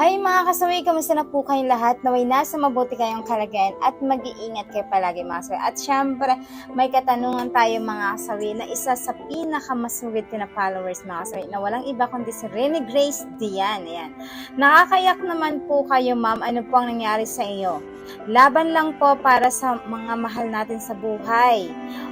Hi mga kasawi, kamusta na po kayong lahat? Naway nasa mabuti kayong kalagayan at mag-iingat kayo palagi mga kasawi. At syempre, may katanungan tayo mga kasawi na isa sa pinakamasugid ko na followers mga kasawi na walang iba kundi si Rene Grace Dian. Ayan. Nakakayak naman po kayo ma'am, ano po ang nangyari sa iyo? Laban lang po para sa mga mahal natin sa buhay.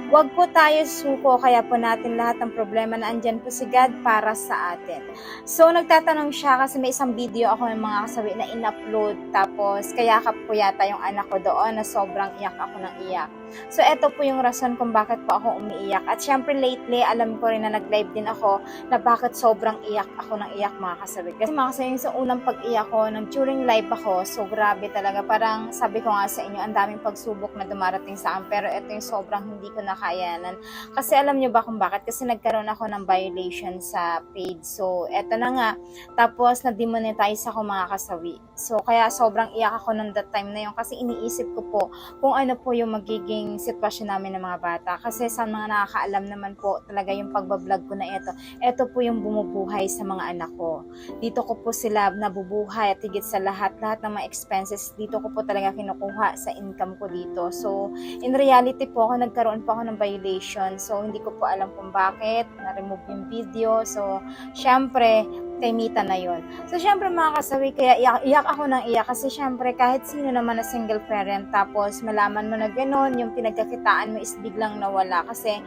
Huwag po tayo suko, kaya po natin lahat ng problema na andyan po si God para sa atin. So, nagtatanong siya kasi may isang video ako ng mga kasawi na in-upload. Tapos, kaya ka po yata yung anak ko doon na sobrang iyak ako ng iyak. So, eto po yung rason kung bakit po ako umiiyak. At syempre, lately, alam ko rin na nag-live din ako na bakit sobrang iyak ako ng iyak mga kasawi. Kasi mga kasawi, sa unang pag-iyak ko, nang during live ako, so grabe talaga. Parang sabi ko nga sa inyo, ang daming pagsubok na dumarating sa akin. Pero ito yung sobrang hindi ko nakayanan. Kasi alam nyo ba kung bakit? Kasi nagkaroon ako ng violation sa page. So, eto na nga. Tapos, na-demonetize ako mga kasawi. So, kaya sobrang iyak ako ng that time na yun. Kasi iniisip ko po kung ano po yung magiging sitwasyon namin ng mga bata. Kasi sa mga nakakaalam naman po talaga yung pagbablog ko na ito. Ito po yung bumubuhay sa mga anak ko. Dito ko po sila nabubuhay at higit sa lahat, lahat ng mga expenses, dito ko po talaga kinukuha sa income ko dito. So, in reality po, ako nagkaroon po ako ng violation. So, hindi ko po alam kung bakit. Na-remove yung video. So, syempre, kay Mita na yon. So, syempre mga kasawi, kaya iyak, iyak ako ng iyak. Kasi syempre kahit sino naman na single parent tapos malaman mo na gano'n, yung pinagkakitaan mo is biglang nawala. Kasi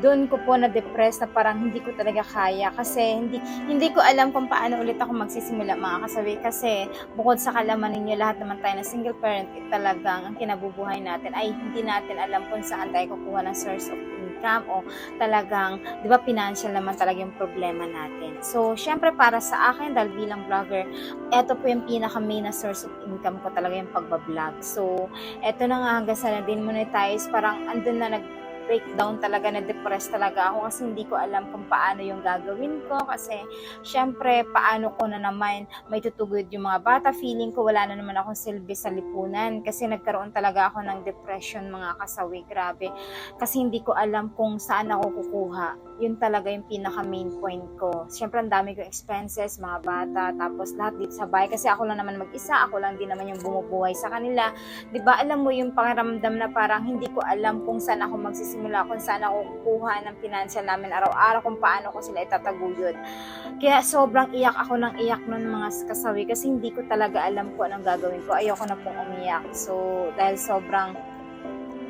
doon ko po na-depress na parang hindi ko talaga kaya. Kasi hindi hindi ko alam kung paano ulit ako magsisimula mga kasawi. Kasi bukod sa kalaman ninyo lahat naman tayo na single parent eh, talagang ang kinabubuhay natin ay hindi natin alam kung saan tayo kukuha ng source of income o talagang, di ba, financial naman talaga yung problema natin. So, syempre para sa akin, dahil bilang vlogger, eto po yung pinaka main na source of income ko talaga yung pagbablog. So, eto na nga hanggang sa na-din monetize, parang andun na nag breakdown talaga, na-depress talaga ako kasi hindi ko alam kung paano yung gagawin ko. Kasi syempre paano ko na naman may tutugod yung mga bata. Feeling ko wala na naman akong silbi sa lipunan. Kasi nagkaroon talaga ako ng depression mga kasawi. Grabe. Kasi hindi ko alam kung saan ako kukuha. Yun talaga yung pinaka main point ko. Syempre ang dami kong expenses mga bata. Tapos lahat dito sa bahay. Kasi ako lang naman mag-isa. Ako lang din naman yung bumubuhay sa kanila. 'di ba alam mo yung pakiramdam na parang hindi ko alam kung saan ako magsisimula kung saan ako kukuha ng financial namin araw-araw kung paano ko sila itataguyod kaya sobrang iyak ako ng iyak nun mga kasawi kasi hindi ko talaga alam kung anong gagawin ko. Ayoko na pong umiyak. So dahil sobrang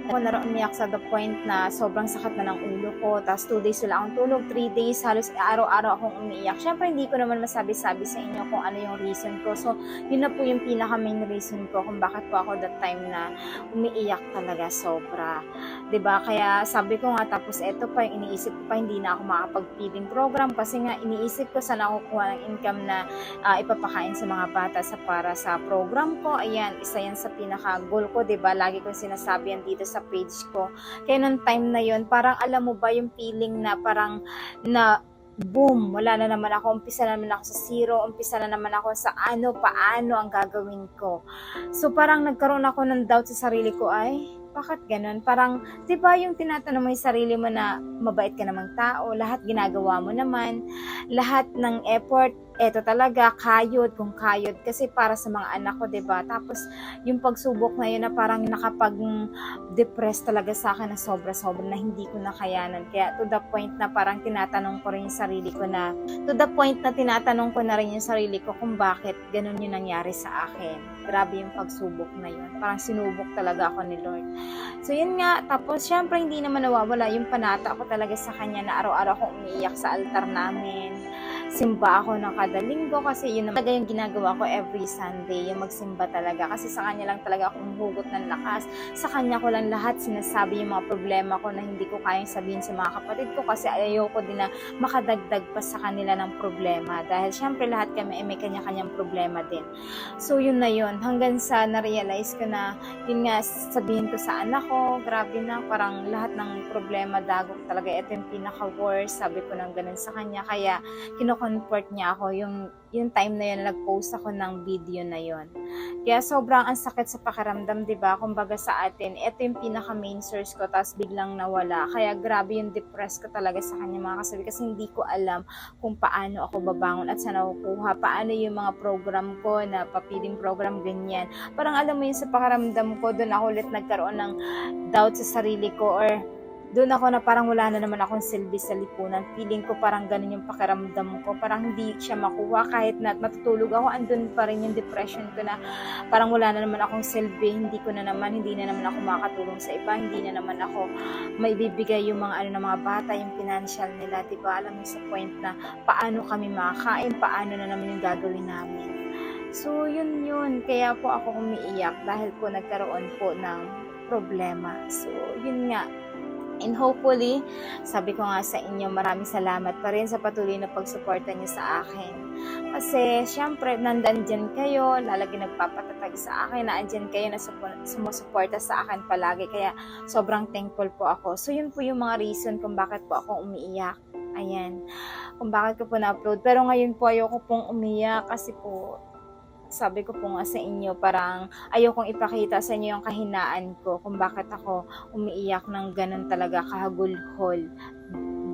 ako na rin umiyak sa the point na sobrang sakit na ng ulo ko. Tapos 2 days wala akong tulog, 3 days halos araw-araw akong umiiyak. Syempre hindi ko naman masabi-sabi sa inyo kung ano yung reason ko. So yun na po yung pinaka main reason ko kung bakit po ako that time na umiiyak talaga sobra. ba Kaya sabi ko nga tapos eto pa yung iniisip ko pa hindi na ako makapag-feeding program kasi nga iniisip ko saan ako kukuha ng income na ah, ipapakain sa mga bata sa para sa program ko. Ayan, isa yan sa pinaka goal ko, ba? Lagi kong sinasabi yan dito sa page ko. Kaya nung time na yon parang alam mo ba yung feeling na parang na boom, wala na naman ako, umpisa na naman ako sa zero, umpisa na naman ako sa ano, paano ang gagawin ko. So parang nagkaroon ako ng doubt sa sarili ko, ay, bakit ganun? Parang, di ba yung tinatanong mo yung sarili mo na mabait ka namang tao, lahat ginagawa mo naman, lahat ng effort, eto talaga, kayod, kung kayod, kasi para sa mga anak ko, di ba? Tapos, yung pagsubok na yun na parang nakapag-depress talaga sa akin na sobra-sobra na hindi ko nakayanan. Kaya to the point na parang tinatanong ko rin yung sarili ko na, to the point na tinatanong ko na rin yung sarili ko kung bakit ganun yung nangyari sa akin. Grabe yung pagsubok na yun. Parang sinubok talaga ako ni Lord. So yun nga, tapos syempre hindi naman nawawala yung panata ko talaga sa kanya na araw-araw akong umiiyak sa altar namin. Simba ako ng kada linggo kasi yun talaga yung ginagawa ko every Sunday, yung magsimba talaga. Kasi sa kanya lang talaga ako hugot ng lakas. Sa kanya ko lang lahat sinasabi yung mga problema ko na hindi ko kayang sabihin sa mga kapatid ko kasi ayoko din na makadagdag pa sa kanila ng problema. Dahil syempre lahat kami ay may kanya-kanyang problema din. So yun na yun. Hanggang sa na-realize ko na yun nga sabihin ko sa anak ko, grabe na, parang lahat ng problema dagok talaga. Ito yung pinaka-worst, sabi ko nang ganun sa kanya. Kaya kinukontrol kinomfort niya ako yung, yung time na yun, nag-post ako ng video na yun. Kaya sobrang ang sakit sa pakiramdam, di ba? Kumbaga sa atin, ito yung pinaka main source ko, tapos biglang nawala. Kaya grabe yung depress ko talaga sa kanya mga kasabi kasi hindi ko alam kung paano ako babangon at saan ako kuha, paano yung mga program ko na papiling program, ganyan. Parang alam mo yun sa pakiramdam ko, doon ako ulit nagkaroon ng doubt sa sarili ko or doon ako na parang wala na naman akong silbi sa lipunan. Feeling ko parang ganun yung pakiramdam ko. Parang hindi siya makuha kahit na matutulog ako. Andun pa rin yung depression ko na parang wala na naman akong silbi. Hindi ko na naman, hindi na naman ako makakatulong sa iba. Hindi na naman ako maibibigay yung mga ano ng mga bata, yung financial nila. Diba? Alam mo sa point na paano kami makakain, paano na naman yung gagawin namin. So, yun yun. Kaya po ako umiiyak dahil po nagkaroon po ng problema. So, yun nga. And hopefully, sabi ko nga sa inyo, maraming salamat pa rin sa patuloy na pagsuporta niyo sa akin. Kasi, syempre, nandan dyan kayo, lalagi nagpapatatag sa akin, naandyan kayo na supo- sumusuporta sa akin palagi. Kaya, sobrang thankful po ako. So, yun po yung mga reason kung bakit po ako umiiyak. Ayan. Kung bakit ko po na-upload. Pero ngayon po, ayoko pong umiyak kasi po, sabi ko po nga sa inyo, parang ayokong ipakita sa inyo yung kahinaan ko kung bakit ako umiiyak ng ganun talaga kahagulhol.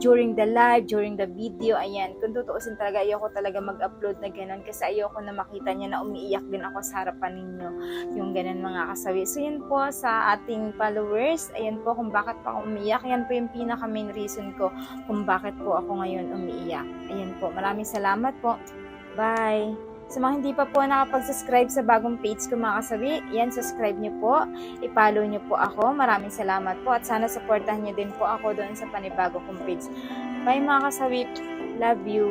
During the live, during the video, ayan, kung tutuusin talaga, ayoko talaga mag-upload na ganun kasi ayoko na makita niya na umiiyak din ako sa harapan ninyo, yung ganun mga kasawi. So, yun po sa ating followers, ayan po kung bakit pa ako umiiyak, yan po yung pinaka main reason ko kung bakit po ako ngayon umiiyak. Ayan po, maraming salamat po. Bye! Sa mga hindi pa po nakapag-subscribe sa bagong page ko mga kasabi, yan, subscribe nyo po. I-follow nyo po ako. Maraming salamat po at sana supportahan nyo din po ako doon sa panibago kong page. Bye mga kasabi. Love you.